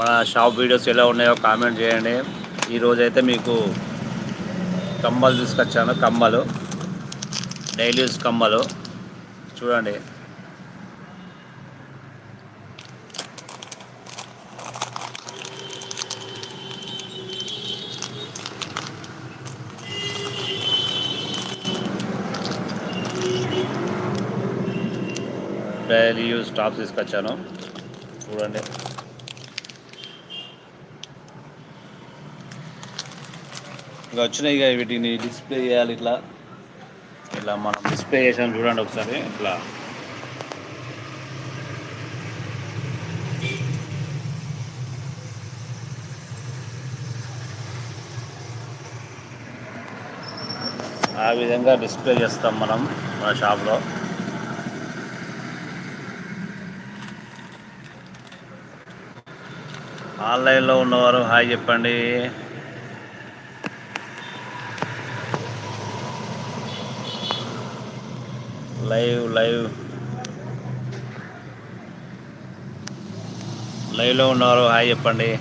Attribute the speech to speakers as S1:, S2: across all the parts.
S1: మన shop videos ఎలా ఉన్నాయో కామెంట్ చేయండి. ఈరోజైతే మీకు కమ్మలు తీసుకొచ్చాను కమ్మలు. డైలీ యూస్ కమ్మలు. చూడండి. డైలీ యూస్ టాప్స్ తీసుకొచ్చాను. చూడండి. ఇంకా వచ్చినాయి ఇక వీటిని డిస్ప్లే చేయాలి ఇట్లా. ఇట్లా మనం డిస్ప్లే చేసాం చూడండి ఒకసారి ఇట్లా. ఆ విధంగా డిస్ప్లే చేస్తాం మనం మన షాప్లో ఆన్లైన్లో ఉన్నవారు హాయ్ చెప్పండి. Live live. లైవ్లో ఉన్నవారు హాయ్ చెప్పండి.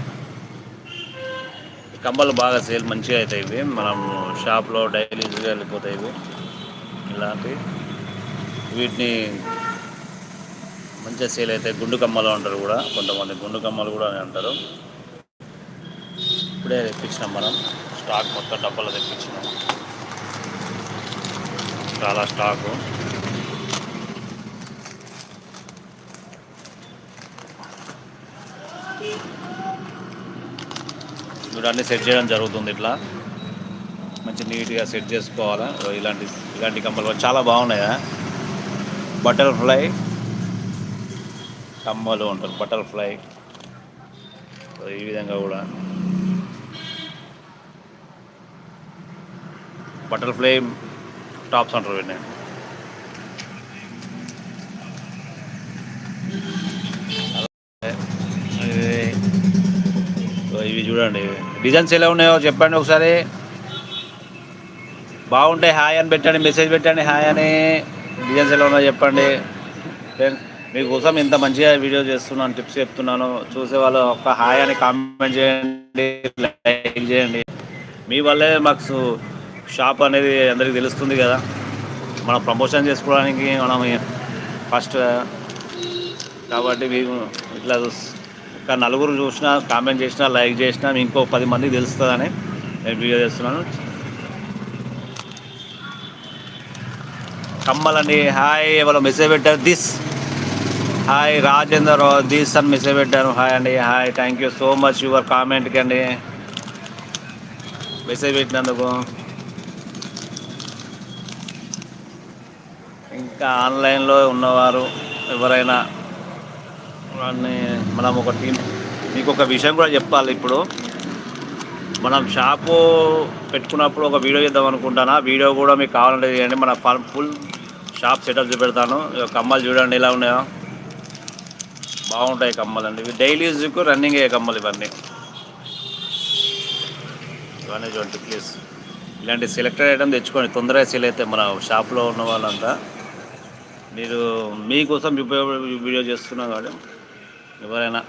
S1: కమ్మలు బాగా సేల్ మంచిగా అవుతాయి ఇవి. మనం షాప్లో డైలీగా వెళ్ళిపోతాయి ఇవి. ఇలాంటివి. వీటిని మంచిగా సేల్ అవుతాయి. గుండు కమ్మలు అంటారు కూడా కొంతమంది. గుండు కమ్మలు కూడా అని అంటారు. ఇప్పుడే తెప్పించినాం మనం. స్టాక్ మొత్తం డబ్బాలో తెప్పించినాం. చాలా స్టాకు. ఇప్పుడు అన్నీ సెట్ చేయడం జరుగుతుంది ఇట్లా. మంచి నీట్గా సెట్ చేసుకోవాలా. ఇలాంటి ఇలాంటి కమ్మలు చాలా బాగున్నాయా? బటర్ఫ్లై కమ్మలు ఉంటారు బటర్ఫ్లై ఈ విధంగా కూడా. బటర్ఫ్లై టాప్స్ అంటారు వీటిని అలాగే సో ఇవి చూడండి. డిజైన్స్ ఎలా ఉన్నాయో చెప్పండి ఒకసారి. బాగుంటే హాయ్ అని పెట్టండి మెసేజ్ పెట్టండి హాయ్ అని. డిజైన్స్ ఎలా ఉన్నాయో చెప్పండి. మీకోసం ఇంత మంచిగా వీడియో చేస్తున్నాను టిప్స్ చెప్తున్నాను. చూసే వాళ్ళు ఒక హాయ్ అని కామెంట్ చేయండి లైక్ చేయండి. మీ వల్లే మాకు షాప్ అనేది అందరికీ తెలుస్తుంది కదా. మనం ప్రమోషన్ చేసుకోవడానికి మనం ఫస్ట్ కాబట్టి మీకు ఇట్లా ఒక నలుగురు చూసినా కామెంట్ చేసినా లైక్ చేసినా ఇంకో పది మందికి తెలుస్తుందని నేను వీడియో చేస్తున్నాను. కమ్మలండి హాయ్ ఎవరో మెసేజ్ పెట్టారు దిస్. హాయ్ రాజేందర్ దిస్ అని మెసేజ్ పెట్టాను హాయ్ అండి hi thank you so much your కామెంట్కి అండి. మెసేజ్ పెట్టినందుకు. ఇంకా ఆన్లైన్లో ఉన్నవారు ఎవరైనా వాడిని మనం ఒక టీం మీకు ఒక విషయం కూడా చెప్పాలి ఇప్పుడు. మనం షాపు పెట్టుకున్నప్పుడు ఒక వీడియో చేద్దాం అనుకుంటాను? ఆ వీడియో కూడా మీకు కావాలంటే చేయండి మన ఫుల్ షాప్ సెటప్ చూపెడతాను. కమ్మలు చూడండి ఎలా ఉన్నాయో. బాగుంటాయి కమ్మలు అండి. ఇవి డైలీ యూజ్కు రన్నింగ్ అయ్యే కమ్మలు ఇవన్నీ. ఇవన్నీ చూడండి ప్లీజ్ ఇలాంటి సెలెక్టెడ్ ఐటమ్ తెచ్చుకోండి. తొందరగా సేల్ అయితే మన షాప్లో ఉన్న వాళ్ళంతా. మీరు మీకోసం ఉపయోగ వీడియో చేస్తున్నాం కాబట్టి ఎవరైనా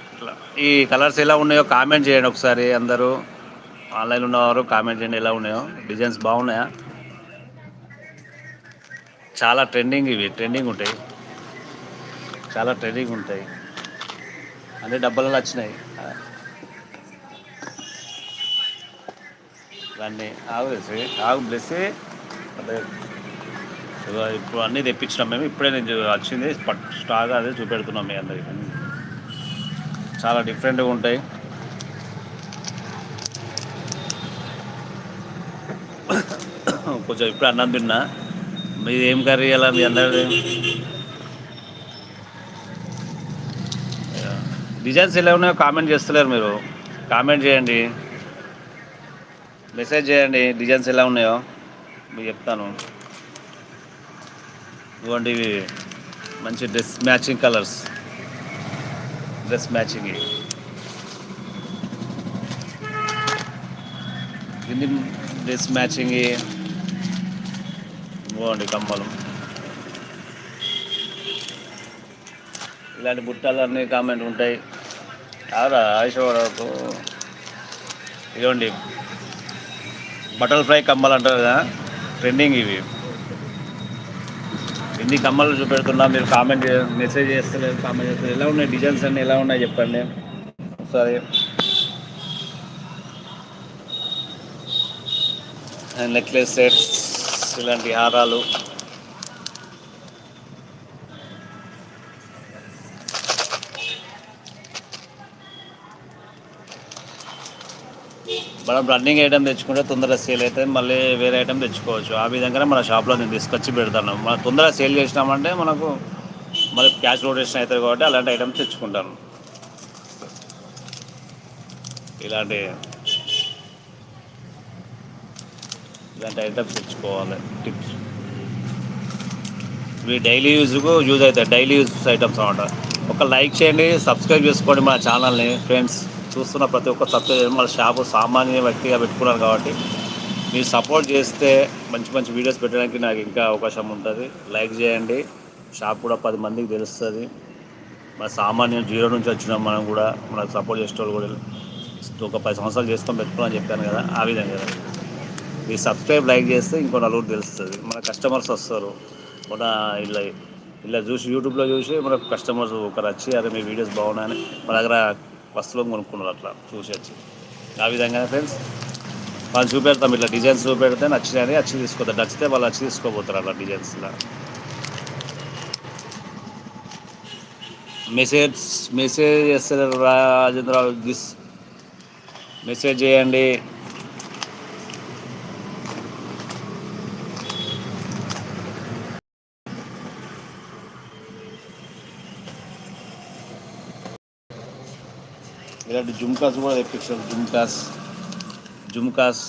S1: ఈ కలర్స్ ఎలా ఉన్నాయో కామెంట్ చేయండి ఒకసారి అందరూ. ఆన్లైన్ ఉన్నవారు కామెంట్ చేయండి ఎలా ఉన్నాయో. డిజైన్స్ బాగున్నాయా? చాలా ట్రెండింగ్ ఇవి ట్రెండింగ్ ఉంటాయి. చాలా ట్రెండింగ్ ఉంటాయి. అన్ని డబ్బాలలో వచ్చినాయి. ఇవన్నీ ఆగు బ్లెస్సి ఆగు బ్లెస్సి. అదే. ఇప్పుడు అన్నీ తెప్పించినాం మేము. ఇప్పుడే నేను వచ్చింది. స్టాక్ అదే చూపెడుతున్నాం మీ అందరికీ. చాలా డిఫరెంట్గా ఉంటాయి. కొంచెం ఇప్పుడు అన్నం తిన్నా. మీది ఏం కర్రీ అలా మీ అందరి డిజైన్స్ ఎలా ఉన్నాయో కామెంట్ చేస్తలేరు మీరు. కామెంట్ చేయండి. మెసేజ్ చేయండి డిజైన్స్ ఎలా ఉన్నాయో. మీకు చెప్తాను. ఇవ్వండి ఇవి. మంచి dress matching colours dress matching ఇవి ఇది డ్రెస్ మ్యాచింగ్ బాగుంది కమ్మలు ఇలాంటి బుట్టాలన్నీ కామెంట్ ఉంటాయి. ఆరా ఆయుషవరకు ఇదిగోండి. బటర్ఫ్లై కమ్మలు అంటారు కదా ట్రెండింగ్ ఇవి. ఎన్ని కమ్మలు చూపెడుతున్నా మీరు కామెంట్ మెసేజ్ చేస్తలేదు కామెంట్ చేస్తారు ఎలా ఉన్నాయి డిజైన్స్ అన్నీ? ఎలా ఉన్నాయి చెప్పండి. ఒకసారి. నెక్లెస్ సెట్స్ ఇలాంటి హారాలు. మనం రన్నింగ్ ఐటమ్ తెచ్చుకుంటే తొందరగా సేల్ అయితే మళ్ళీ వేరే ఐటమ్ తెచ్చుకోవచ్చు. ఆ విధంగానే మన షాప్లో నేను తీసుకొచ్చి పెడతాను. మనం తొందరగా సేల్ చేసినామంటే మనకు మళ్ళీ క్యాష్ రొటేషన్ అవుతుంది కాబట్టి అలాంటి ఐటమ్స్ తెచ్చుకుంటాను. ఇలాంటి ఇలాంటి ఐటమ్స్ తెచ్చుకోవాలి. టిప్స్ ఇవి డైలీ యూజ్కు యూజ్ అవుతాయి. డైలీ యూజ్ ఐటమ్స్ అనమాట ఒక లైక్ చేయండి సబ్స్క్రైబ్ చేసుకోండి మన ఛానల్ని ఫ్రెండ్స్ చూస్తున్న ప్రతి ఒక్క సబ్స్క్రైబ్ చేయండి మన షాపు సామాన్య వ్యక్తిగా పెట్టుకున్నాను కాబట్టి మీరు సపోర్ట్ చేస్తే మంచి మంచి వీడియోస్ పెట్టడానికి నాకు ఇంకా అవకాశం ఉంటుంది. లైక్ చేయండి. షాప్ కూడా పది మందికి తెలుస్తుంది. మన సామాన్యం జీరో నుంచి వచ్చినాం మనం కూడా. మనకు సపోర్ట్ చేసే వాళ్ళు కూడా ఒక పది సంవత్సరాలు చేసుకొని పెట్టుకోవాలని చెప్పాను కదా ఆ విధంగా. మీరు సబ్స్క్రైబ్ లైక్ చేస్తే ఇంకో నలుగురు తెలుస్తుంది. మన కస్టమర్స్ వస్తారు. మన ఇలా ఇలా చూసి యూట్యూబ్లో చూసి మనకు కస్టమర్స్ ఒకరు వచ్చి అదే మీ వీడియోస్ బాగున్నాయని మన దగ్గర వస్తువులు కొనుక్కున్నారు అట్లా చూసి వచ్చి. ఆ విధంగా ఫ్రెండ్స్ వాళ్ళు చూపెడతాం ఇట్లా డిజైన్స్ చూపెడితే నచ్చినాయని వచ్చి తీసుకోతారు నచ్చితే వాళ్ళు వచ్చి తీసుకోపోతారు అట్లా డిజైన్స్ ఇలా మెసేజ్ మెసేజ్ చేస్తారు రాజేంద్ర దిస్ మెసేజ్ చేయండి. ఇలాంటి జుమ్కాస్ కూడా తెప్పించారు jhumkas. Jhumkas.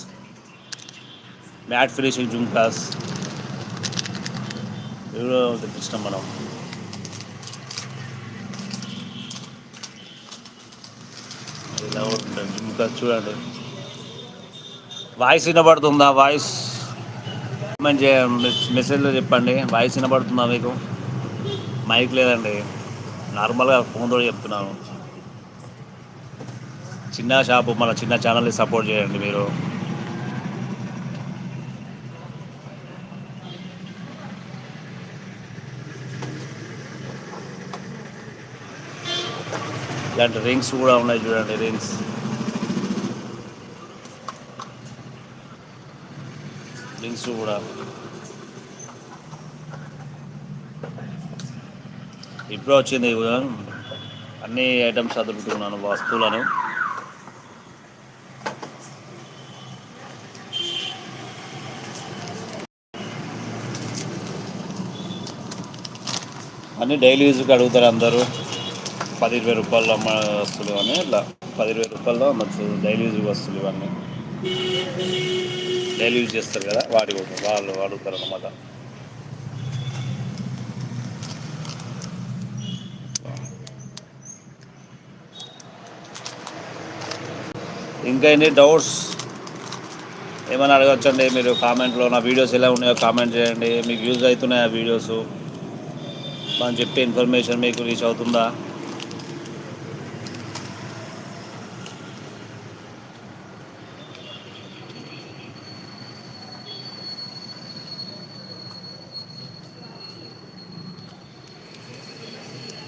S1: Matte finishing jhumkas. ఇవి కూడా తెప్పించినాం మనం. ఇలా ఉంటుంది. జుమ్కాస్ చూడండి. వాయిస్ వినబడుతుందా? వాయిస్ మంచి మెసేజ్లో చెప్పండి. వాయిస్ వినబడుతుందా మీకు? మైక్ లేదండి. నార్మల్గా ఫోన్తో చెప్తున్నాను. చిన్న షాపు మన చిన్న ఛానల్ని సపోర్ట్ చేయండి మీరు. ఇలాంటి రింగ్స్ కూడా ఉన్నాయి చూడండి రింగ్స్ రింగ్స్ కూడా. ఇప్పుడు వచ్చింది కూడా అన్ని ఐటమ్స్ అదుపుతున్నాను వస్తువులను. అన్నీ డైలీ యూజ్కి అడుగుతారు అందరూ. పది ఇరవై రూపాయలు అమ్మ వస్తువులు అని ఇట్లా పది ఇరవై రూపాయల్లో అమ్మచ్చు డైలీ యూజ్ వస్తువులు ఇవన్నీ. డైలీ యూజ్ చేస్తారు కదా వాడి వాళ్ళు అడుగుతారు అన్నమాట. ఇంకా ఎన్ని డౌట్స్? ఏమైనా అడగచ్చండి? మీరు కామెంట్లో నా వీడియోస్ ఎలా ఉన్నాయో కామెంట్ చేయండి. మీకు యూజ్ అవుతున్నాయి ఆ వీడియోస్? మనం చెప్పే ఇన్ఫర్మేషన్ మీకు రీచ్ అవుతుందా?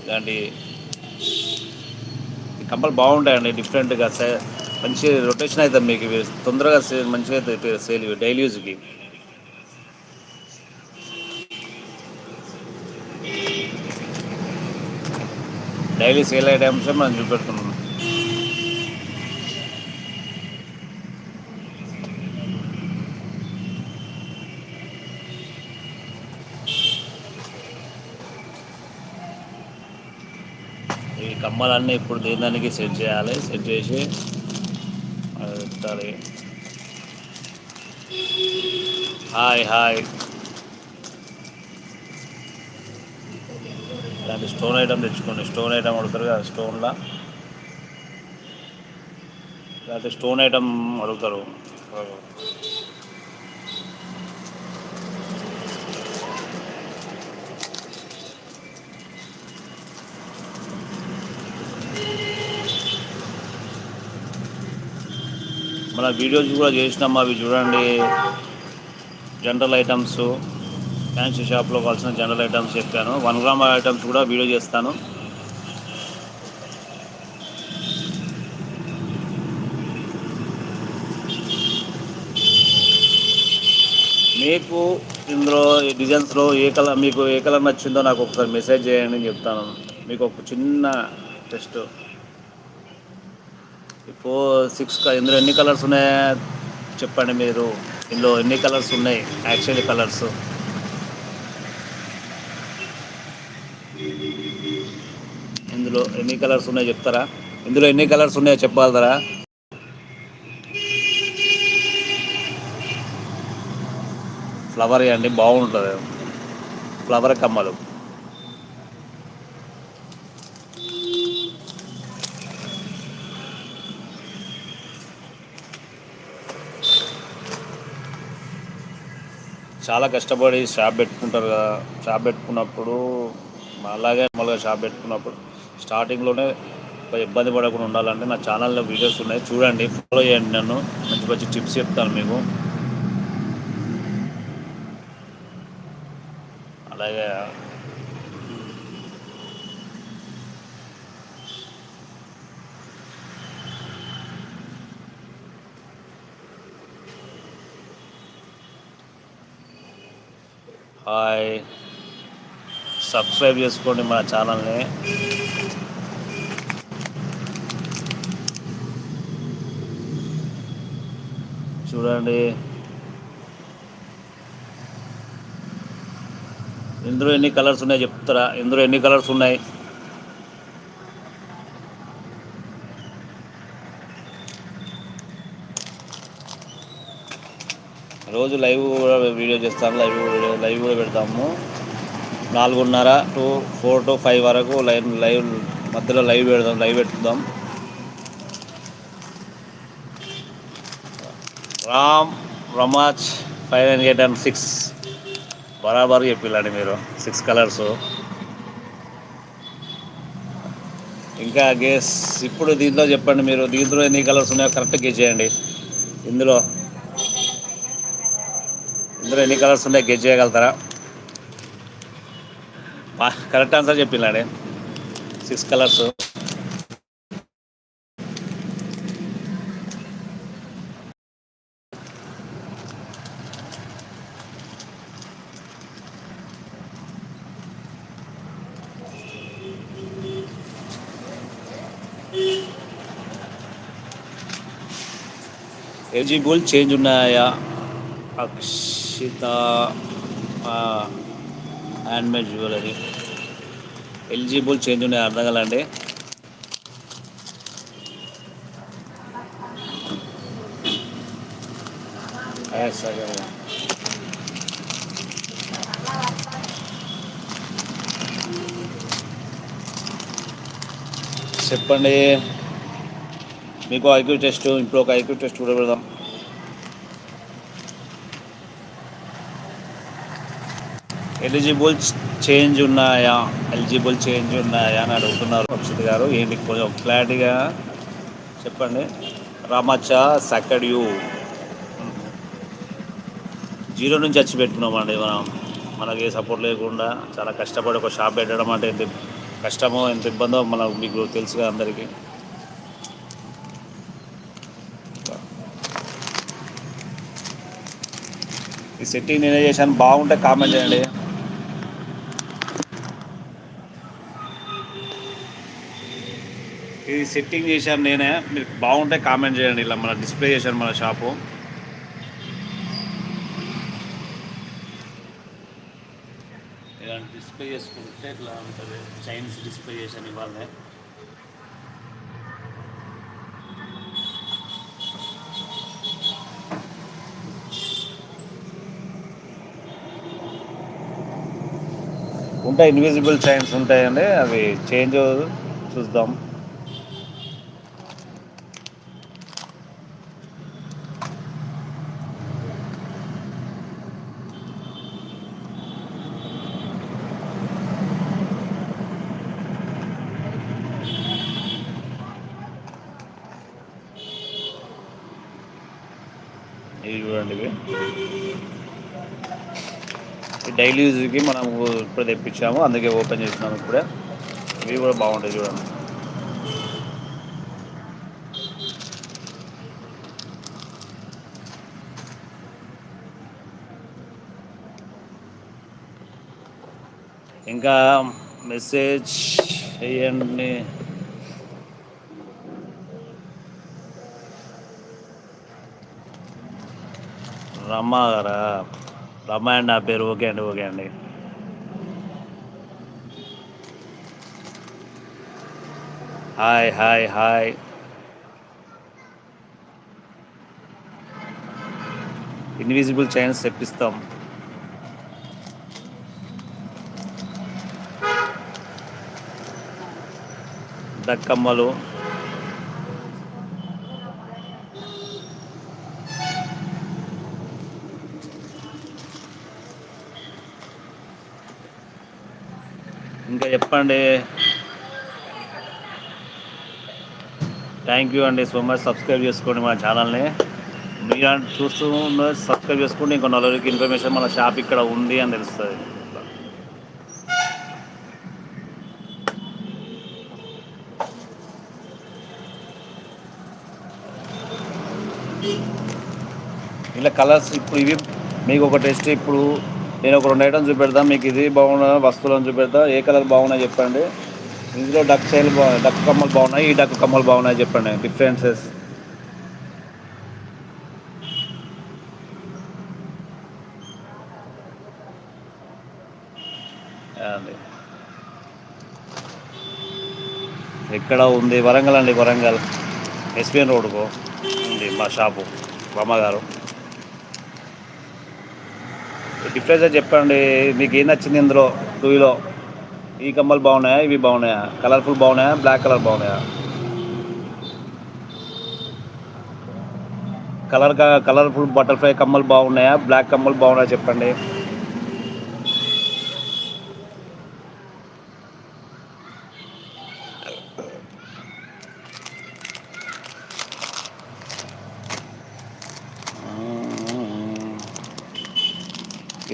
S1: ఇలాంటి ఈ కంపలు బాగుంటాయండి డిఫరెంట్గా మంచి రొటేషన్ అవుతుంది మీకు తొందరగా మంచిగా అయితే సేల్ డైలీ యూజ్కి డైలీ సేల్ ఐటమ్స్ మనం చూపెడుతున్నాం. ఈ కమ్మలన్నీ ఇప్పుడు దేని దానికి సెట్ చేయాలి? సెట్ చేసి అది పెట్టాలి. Hi hi. అది స్టోన్ ఐటమ్ తెచ్చుకోండి. స్టోన్ ఐటమ్ అడుగుతారు కదా స్టోన్లో. లేకపోతే స్టోన్ ఐటమ్ అడుగుతారు. మన వీడియోస్ కూడా చేసినాం అవి చూడండి. General items. ఫ్యాన్సీ షాప్లో కావాల్సిన జనరల్ ఐటమ్స్ చెప్పాను. వన్ గ్రామ్ ఐటమ్స్ కూడా వీడియో చేస్తాను. మీకు ఇందులో డిజైన్స్లో ఏ కలర్ మీకు ఏ కలర్ నచ్చిందో నాకు ఒకసారి మెసేజ్ చేయండి అని చెప్తాను. మీకు ఒక చిన్న టెస్ట్ ఫోర్ సిక్స్ ఇందులో ఎన్ని కలర్స్ ఉన్నాయో చెప్పండి మీరు. ఇందులో ఎన్ని కలర్స్ ఉన్నాయి? యాక్చువల్లీ కలర్స్ ఇందులో ఎన్ని కలర్స్ ఉన్నాయో చెప్తారా? ఇందులో ఎన్ని కలర్స్ ఉన్నాయో చెప్పగలుగుతారా ఫ్లవర్ అండి బాగుంటుంది. ఫ్లవర్ కమ్మలు. చాలా కష్టపడి షాప్ పెట్టుకుంటారు కదా. షాప్ పెట్టుకున్నప్పుడు అలాగే మామూలుగా షాప్ పెట్టుకున్నప్పుడు. స్టార్టింగ్లోనే ఇబ్బంది పడకుండా ఉండాలంటే నా ఛానల్లో వీడియోస్ ఉన్నాయి. చూడండి ఫాలో చేయండి నన్ను. మంచి మంచి టిప్స్ చెప్తాను మీకు. అలాగే హాయ్. సబ్స్క్రైబ్ చేసుకోండి మన ఛానల్ని. చూడండి. ఇందులో ఎన్ని కలర్స్ ఉన్నాయి చెప్తారా? ఇందులో ఎన్ని కలర్స్ ఉన్నాయి? రోజు లైవ్ కూడా వీడియో చేస్తాను. లైవ్ లైవ్ కూడా పెడతాము. నాలుగున్నర టు ఫోర్ టు ఫైవ్ వరకు లైవ్ లైవ్ మధ్యలో లైవ్ పెడదాం లైవ్ పెడుతుందాం Ram రమాజ్ five nine eight and six. బరాబర్ చెప్పిల్లండి మీరు సిక్స్ కలర్స్. ఇంకా గేస్ ఇప్పుడు దీంట్లో చెప్పండి మీరు దీంట్లో ఎన్ని కలర్స్ ఉన్నాయో కరెక్ట్ గెస్ చేయండి. ఇందులో ఇందులో ఎన్ని కలర్స్ ఉన్నాయో గెస్ చేయగలుగుతారా? Correct answer చెప్పిల్లండి. Six colours. Eligible change ఉన్నాయా? Akshita handmade jewellery. Eligible change ఉన్నాయా? అర్థం కలండి సరే. చెప్పండి. మీకు ఐక్యూ టెస్ట్ ఇప్పుడు ఒక ఐక్యూ టెస్ట్ కూడా పెడదాం. ఎలిజిబుల్ చేంజ్ ఉన్నాయా? ఎలిజిబుల్ చేంజ్ ఉన్నాయా అని అడుగుతున్నారు అక్షిత్ గారు. ఏంటి? కొంచెం క్లారిటీగా చెప్పండి. రామచ్చ సెకండ్ యూ జీరో నుంచి వచ్చి పెట్టుకున్నామండి మనం. మనకి ఏ సపోర్ట్ లేకుండా చాలా కష్టపడి ఒక షాప్ పెట్టడం అంటే ఎంత కష్టమో ఎంత ఇబ్బందో మనకు మీకు తెలుసుగా అందరికీ. ఈ సెట్టింగ్ నేనే చేశాను. బాగుంటే కామెంట్ చేయండి. ఇది సెట్టింగ్ చేశాను నేనే. మీరు బాగుంటే కామెంట్ చేయండి. ఇలా మన డిస్ప్లే చేశాను మన షాపు ఇలాంటి డిస్ప్లే చేసుకుంటే ఇట్లా ఉంటుంది. చైన్స్ డిస్ప్లే చేశాను ఇవాళ. ఉంటాయి ఇన్విజిబుల్ చైన్స్ ఉంటాయండి. అవి చేంజ్ చూద్దాం. ఇవి చూడండి ఇవి. డైలీ యూజ్కి మనం ఇప్పుడు తెప్పించాము అందుకే ఓపెన్ చేసినాము ఇప్పుడే. ఇవి కూడా బాగుంటాయి చూడండి. ఇంకా మెసేజ్ చేయండి. రమ్మ గారా? రమ్మ నా పేరు. ఓకే అండి ఓకే అండి. Hi hi hi. Invisible chains తెప్పిస్తాం. దక్కమ్మలు ఇంకా చెప్పండి. థ్యాంక్ యూ అండి సో మచ్ సబ్స్క్రైబ్ చేసుకోండి మా ఛానల్ని మీరు చూస్తూ సబ్స్క్రైబ్ చేసుకోండి ఇంకో నలుగురికి ఇన్ఫర్మేషన్ మన షాప్ ఇక్కడ ఉంది అని తెలుస్తుంది. ఇలా కలర్స్ ఇప్పుడు ఇవి మీకు ఒక టెస్ట్ ఇప్పుడు నేను ఒక రెండు ఐటమ్స్ చూపెడతా మీకు ఇది బాగున్నా వస్తువులను చూపెడతా ఏ కలర్ బాగున్నాయి చెప్పండి. ఇందులో డక్ సైల్ బా డక్ కమ్మలు బాగున్నాయి ఈ డక్ కమ్మలు బాగున్నాయి చెప్పండి డిఫరెన్సెస్ అండి ఎక్కడ ఉంది? వరంగల్ అండి వరంగల్. ఎస్బిఎన్ రోడ్కు ఉంది మా షాపు బామ్మగారు డిఫరెన్స్ చెప్పండి. మీకు ఏం నచ్చింది ఇందులో? టూలో? ఈ కమ్మలు బాగున్నాయా? ఇవి బాగున్నాయా? కలర్ఫుల్ బాగున్నాయా? బ్లాక్ కలర్ బాగున్నాయా? కలర్ కలర్ఫుల్ బటర్ఫ్లై కమ్మలు బాగున్నాయా? బ్లాక్ కమ్మలు బాగున్నాయా చెప్పండి.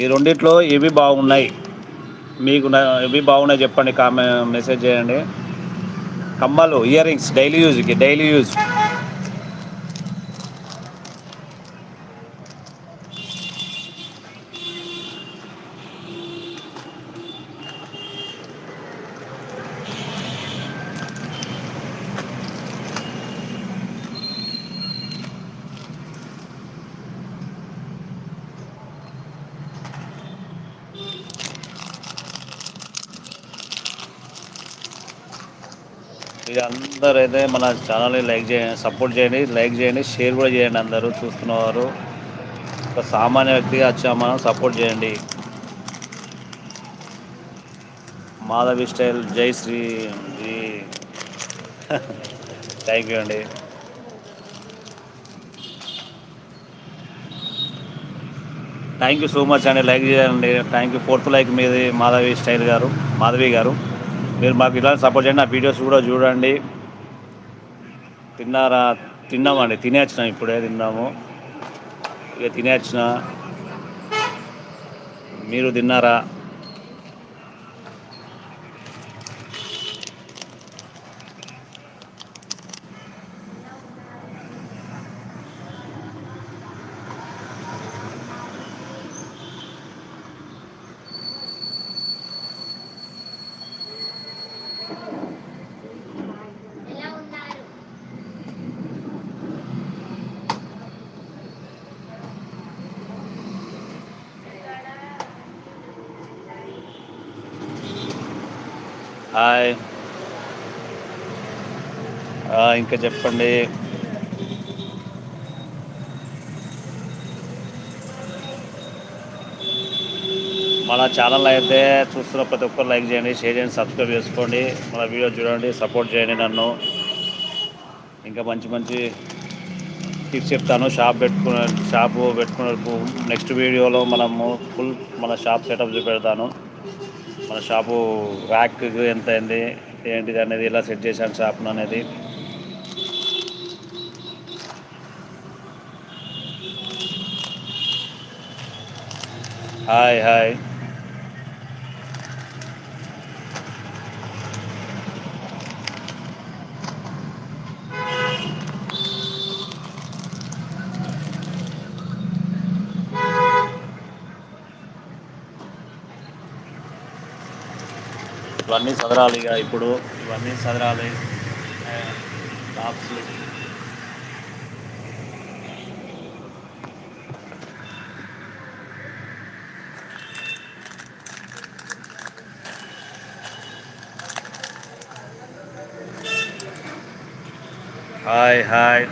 S1: ఈ రెండిట్లో ఏవి బాగున్నాయి? మీకు ఏవి బాగున్నాయి చెప్పండి కామె మెసేజ్ చేయండి. కమ్మలు ఇయర్ రింగ్స్ డైలీ యూజ్కి డైలీ యూజ్ ఇది అందరూ అయితే మన ఛానల్ని లైక్ చేయండి సపోర్ట్ చేయండి లైక్ చేయండి షేర్ కూడా చేయండి అందరూ చూస్తున్నవారు. ఒక సామాన్య వ్యక్తిగా వచ్చా మనం సపోర్ట్ చేయండి. మాధవి స్టైల్ జై శ్రీ జీ థ్యాంక్ యూ అండి. థ్యాంక్ యూ సో మచ్ అండి లైక్ చేయండి. థ్యాంక్ యూ ఫోర్త్ లైక్ మీది మాధవి స్టైల్ గారు మాధవి గారు. మీరు మాకు ఇలా సపోర్ట్ చేయండి నా వీడియోస్ కూడా చూడండి. తిన్నారా? తిన్నామండి. తినేచ్చినాం ఇప్పుడే తిన్నాము. ఇక తినేచ్చిన మీరు తిన్నారా? హాయ్. ఇంకా చెప్పండి. మన ఛానల్ అయితే చూస్తున్న ప్రతి ఒక్కరు లైక్ చేయండి షేర్ చేయండి సబ్స్క్రైబ్ చేసుకోండి. మన వీడియో చూడండి సపోర్ట్ చేయండి నన్ను. ఇంకా మంచి మంచి టిప్స్ చెప్తాను. షాప్ పెట్టుకున్న షాపు పెట్టుకునే నెక్స్ట్ వీడియోలో మనము ఫుల్ మన షాప్ సెటప్ చూపెడతాను. మన షాపు ర్యాక్ ఎంత అయింది ఏంటిది అనేది ఇలా సెట్ చేశాను షాప్ను అనేది. Hi hi. ఇవన్నీ చదరాలి ఇక ఇప్పుడు. ఇవన్నీ టాప్స్ హాయ్ హాయ్.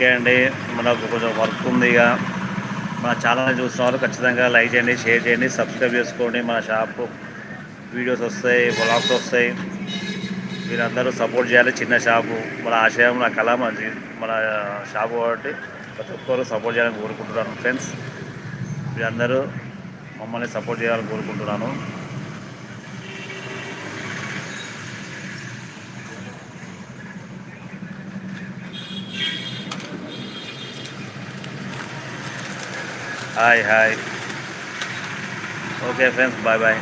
S1: ఓకే అండి. మనకు కొంచెం వర్క్ ఉంది ఇక. మన ఛానల్ చూసిన వాళ్ళు ఖచ్చితంగా లైక్ చేయండి షేర్ చేయండి సబ్స్క్రైబ్ చేసుకోండి. మన షాప్ వీడియోస్ వస్తాయి బ్లాగ్స్ వస్తాయి. మీరందరూ సపోర్ట్ చేయాలి. చిన్న షాపు మన ఆశయం నా కళ మన మన షాపు కాబట్టి ప్రతి ఒక్కరు సపోర్ట్ చేయాలని కోరుకుంటున్నాను ఫ్రెండ్స్. మీరందరూ మమ్మల్ని సపోర్ట్ చేయాలని కోరుకుంటున్నాను. Hi hi okay friends bye bye